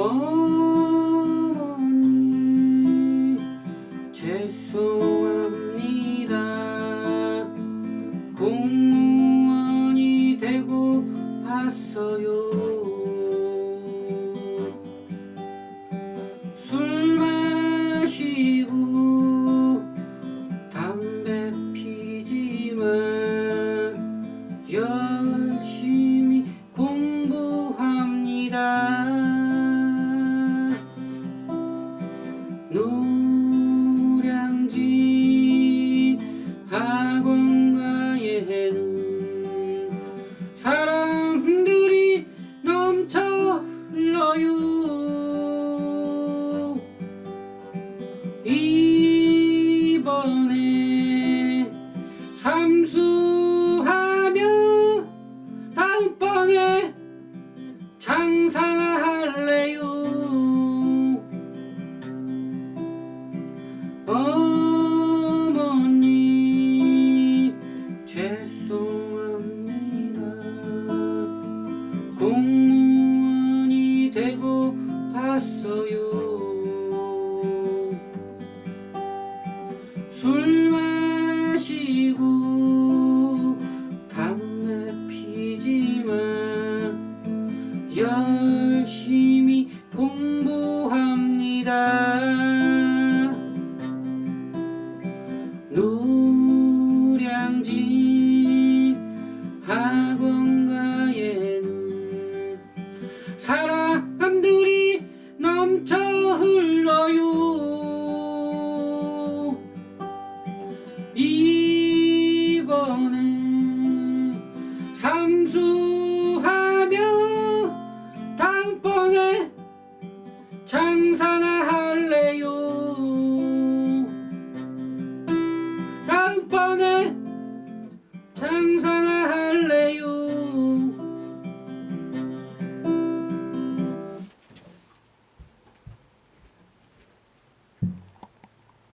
어머니 죄송합니다. 공무원이 되고 봤어요. 술 마시 사람들이 넘쳐 흘러요. 이번에 삼수하며 다음번에 장사할래요. 어머니 죄송합니다. 봤어요. 술 마시고 담배 피지만 열심히 공부합니다. 노 장사나 할래요? 다음번에 장사